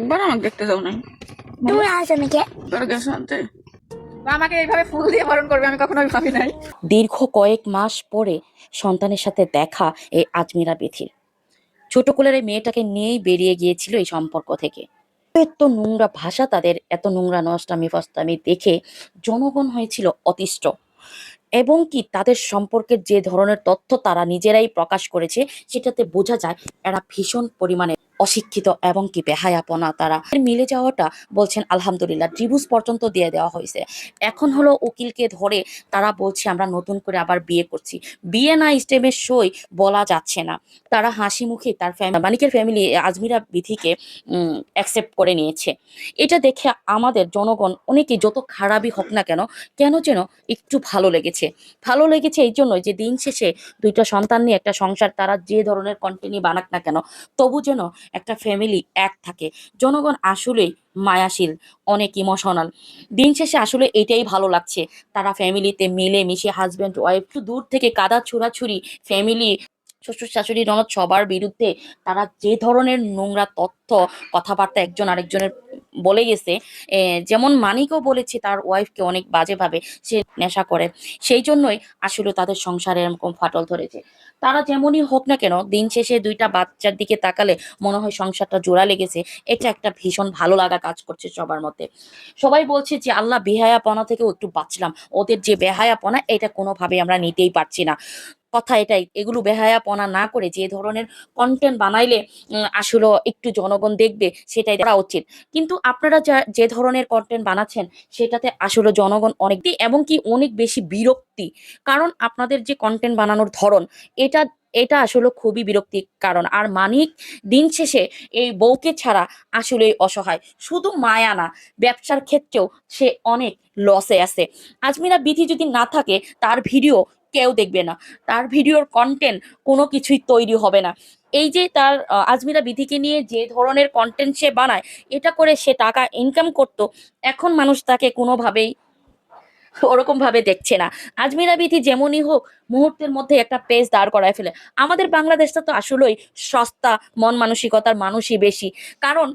একবার আমাকে দেখতে যাও নাই তুমি আসো নাকি তোর গেছো আনতে আমাকে এইভাবে ফুল দিয়ে বরণ করবে আমি কখনোই ভাবি নাই। দীর্ঘ কয়েক মাস পরে সন্তানের সাথে দেখা এই আজমিরা বেথির। ছোট কোলের এই মেয়েটাকে নিয়েই বেরিয়ে গিয়েছিল এই সম্পর্ক থেকে। এত নোংরা ভাষা তাদের এত নোংরা নষ্টামি ফস্তামি দেখে জনগণ হয়েছিল অতিষ্ঠ। এবং কি তাদের সম্পর্কের যে ধরনের তথ্য তারা নিজেরাই প্রকাশ করেছে সেটাতে বোঝা যায় এরা ভীষণ পরিমাণে অশিক্ষিত এবং কি বেহায়াপনা তারা। মিলে যাওয়াটা বলছেন, আলহামদুলিল্লাহ ডিভোর্স পর্যন্ত দিয়ে দেওয়া হয়েছে। এখন হলো উকিলকে ধরে তারা বলছে, আমরা নতুন করে আবার বিয়ে করছি। বিয়ে না স্টেমের সই বলা যাচ্ছে না। তারা হাসি মুখে তার মানিকের ফ্যামিলি, আজমিরা বিধিকে অ্যাকসেপ্ট করে নিয়েছে। এটা দেখে আমাদের জনগণ অনেকেই যত খারাপই হোক না কেন কেন যেন একটু ভালো লেগেছে। ভালো লেগেছে এই জন্য যে দিন শেষে দুইটা সন্তান নিয়ে একটা সংসার তারা যে ধরনের কন্টেন্টই বানাক না কেন, তবু যেন একটা ফ্যামিলি এক থাকে। জনগণ আসলেই মায়াশীল, অনেক ইমোশনাল দিন শেষে আসলে এটাই ভালো লাগছে। তারা ফ্যামিলিতে মিলে মিশে হাজব্যান্ড ওয়াইফ একটু দূর থেকে কাদা ছোড়াছুরি ফ্যামিলি শ্বশুর শাশুড়ি ননদ সবার বিরুদ্ধে তারা যে ধরনের নোংরা তথ্য, কথাবার্তা একজন আরেকজনের বলে গেছে যেমন মানিকও বলেছে তার ওয়াইফকে অনেক বাজেভাবে সে নেশা করে। সেই জন্যই আসলে তাদের সংসারে এরকম ফাটল ধরেছে। তারা যেমনই হোক না কেন, দিন শেষে দুইটা বাচ্চার দিকে তাকালে মনে হয় সংসারটা জোড়া লেগেছে। এটা একটা ভীষণ ভালো লাগা কাজ করছে সবার মধ্যে। সবাই বলছে যে, আল্লাহ বেহায়াপনা থেকেও একটু বাঁচলাম। ওদের যে বেহায়াপনা, এটা কোনোভাবে আমরা নিতেই পারছি না। কথা এটাই, এগুলো বেহায়াপনা না করে যে ধরনের কন্টেন্ট বানাইলে আসলে একটু জনগণ দেখবে, সেটাই করা উচিত। কিন্তু আপনারা যা, যে ধরনের কন্টেন্ট বানাচ্ছেন, সেটাতে আসলে জনগণ অনেক এবং কি অনেক বেশি বিরক্তি। কারণ আপনাদের যে কন্টেন্ট বানানোর ধরন, এটা এটা আসলে খুবই বিরক্তির কারণ। আর মানিক দিন শেষে এই বউকে ছাড়া আসলেই অসহায়। শুধু মায়া না, ব্যবসার ক্ষেত্রেও সে অনেক লসে আছে। আজমিরা বিধি যদি না থাকে, তার ভিডিও কেউ দেখবে না। তার ভিডিওর কন্টেন্ট কোনো কিছুই তৈরি হবে না। এই যে তার আজমিরা বিধিকে নিয়ে যে ধরনের কন্টেন্ট সে বানায়, এটা করে সে টাকা ইনকাম করতো, এখন মানুষ তাকে কোনোভাবেই ওরকম ভাবে দেখছে না। আজমিরা বিধি যেমনই হোক, মুহূর্তের মধ্যে একটা পেজ দাঁড় করায় ফেলে। আমাদের বাংলাদেশটা তো আসলেই সস্তা, মন মানসিকতার মানুষই বেশি। কারণ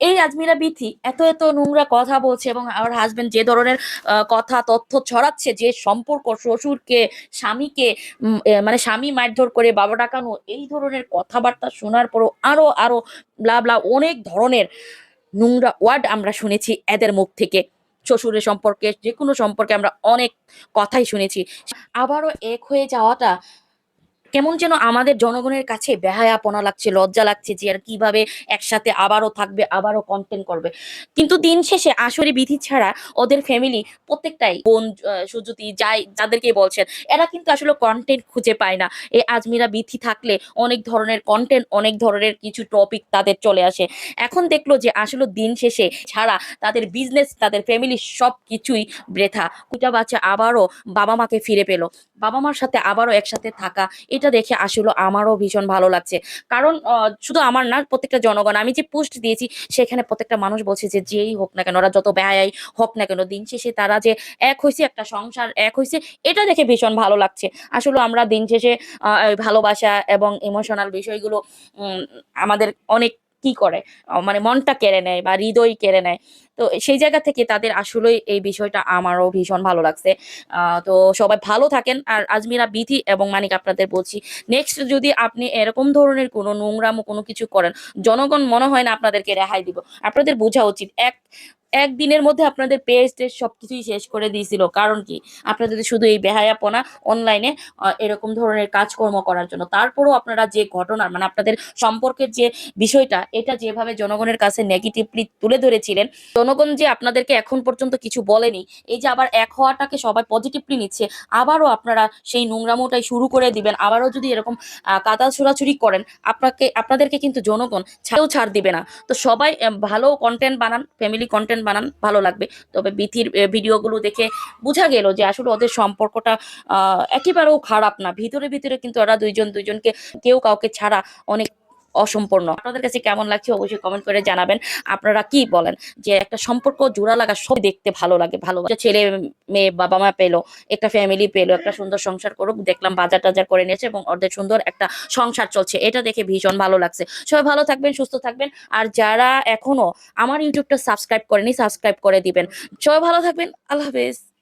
এই আজমিরা বিথি এত এত নোংরা কথা বলছে এবং আমার হাজবেন্ড যে ধরনের কথা, তথ্য ছড়াচ্ছে, যে সম্পর্ক, শ্বশুরকে, স্বামীকে মানে স্বামী মারধর করে, বাবা ডাকানো, এই ধরনের কথাবার্তা শোনার পরও আরও আরও ব্লা ব্লা অনেক ধরনের নোংরা ওয়ার্ড আমরা শুনেছি এদের মুখ থেকে। শ্বশুরের সম্পর্কে যে কোনো সম্পর্কে আমরা অনেক কথাই শুনেছি। আবারও এক হয়ে যাওয়াটা কেমন যেন আমাদের জনগণের কাছে বেহায়াপনা লাগছে, লজ্জা লাগছে যে আর কীভাবে একসাথে আবারও থাকবে, আবারও কন্টেন্ট করবে। কিন্তু দিন শেষে আসরে বিধি ছাড়া ওদের ফ্যামিলি প্রত্যেকটাই বোন সুজুতি, যাই যাদেরকে বলছেন, এরা কিন্তু আসলে কন্টেন্ট খুঁজে পায় না। এই আজমিরা বিথি থাকলে অনেক ধরনের কন্টেন্ট অনেক ধরনের কিছু টপিক তাদের চলে আসে। এখন দেখল যে আসলে দিন শেষে ছাড়া তাদের বিজনেস তাদের ফ্যামিলি সব কিছুই বৃথা। কুটা বাচ্চা আবারও বাবা মাকে ফিরে পেল। বাবা মার সাথে আবারও একসাথে থাকা, এটা দেখে আসলে আমারও ভীষণ ভালো লাগছে। কারণ শুধু আমার না, প্রত্যেকটা জনগণ, আমি যে পোস্ট দিয়েছি, সেখানে প্রত্যেকটা মানুষ বলছে যে, যেই হোক না কেন, ওরা যত ব্যয় হোক না কেন, দিন শেষে তারা যে এক হয়েছে একটা সংসার, এক হয়েছে এটা দেখে ভীষণ ভালো লাগছে। আসলে আমরা দিন শেষে ভালোবাসা এবং ইমোশনাল বিষয়গুলো আমাদের অনেক কি করে? মানে মনটা কেড়ে নেয় বা হৃদয় কেড়ে নেয়। তো সেই জায়গা থেকে তাদের আসলেই এই বিষয়টা আমারও ভীষণ ভালো লাগছে। তো সবাই ভালো থাকেন। আর আজমিরা বিধি এবং মানিক আপনাদের বলছি নেক্সট যদি আপনি এরকম ধরনের কোনো নোংরামো কোনো কিছু করেন, জনগণ মনে হয় না আপনাদেরকে রেহাই দিব। আপনাদের বোঝা উচিত। এক একদিনের মধ্যে আপনাদের পেজ টেজ সবকিছুই শেষ করে দিয়েছিল। কারণ কি? আপনাদের শুধু এই বেহায়াপনা অনলাইনে এরকম ধরনের কাজকর্ম করার জন্য, তারপরেও আপনারা যে ঘটনা মানে আপনাদের সম্পর্কের যে বিষয়টা, এটা যেভাবে জনগণের কাছে নেগেটিভলি তুলে ধরেছিলেন, জনগণ যে আপনাদেরকে এখন পর্যন্ত কিছু বলেনি, এই যে আবার এক হওয়াটাকে সবাই পজিটিভলি নিচ্ছে, আবারও আপনারা সেই নোংরামোটাই শুরু করে দিবেন, আবারও যদি এরকম কাদা ছোড়াছুরি করেন, আপনাকে, আপনাদেরকে কিন্তু জনগণ ছাড়েও ছাড় দিবে না। তো সবাই ভালো কন্টেন্ট বানান ফ্যামিলি কন্টেন্ট বানান, ভালো লাগবে। তবে বিথির ভিডিওগুলো দেখে বোঝা গেল যে আসলে ওদের সম্পর্কটা একেবারেও খারাপ না। ভিতরে ভিতরে কিন্তু ওরা দুইজন, দুইজনকে কেউ কাউকে ছাড়া অনেক অসম্পূর্ণ। আপনাদের কাছে কেমন লাগছে অবশ্যই কমেন্ট করে জানাবেন। আপনারা কি বলেন? যে একটা সম্পর্ক জোড়া লাগা সব দেখতে ভালো লাগে, ভালো ছেলে, মেয়ে, বাবা মা পেল, একটা ফ্যামিলি পেল, একটা সুন্দর সংসার করুক, দেখলাম বাজার টাজার করে নিয়েছে এবং অর্ধেক সুন্দর একটা সংসার চলছে। এটা দেখে ভীষণ ভালো লাগছে। সবাই ভালো থাকবেন, সুস্থ থাকবেন। আর যারা এখনও আমার ইউটিউবটা সাবস্ক্রাইব করেনি সাবস্ক্রাইব করে দিবেন। সবাই ভালো থাকবেন। আল্লাহ হাফেজ।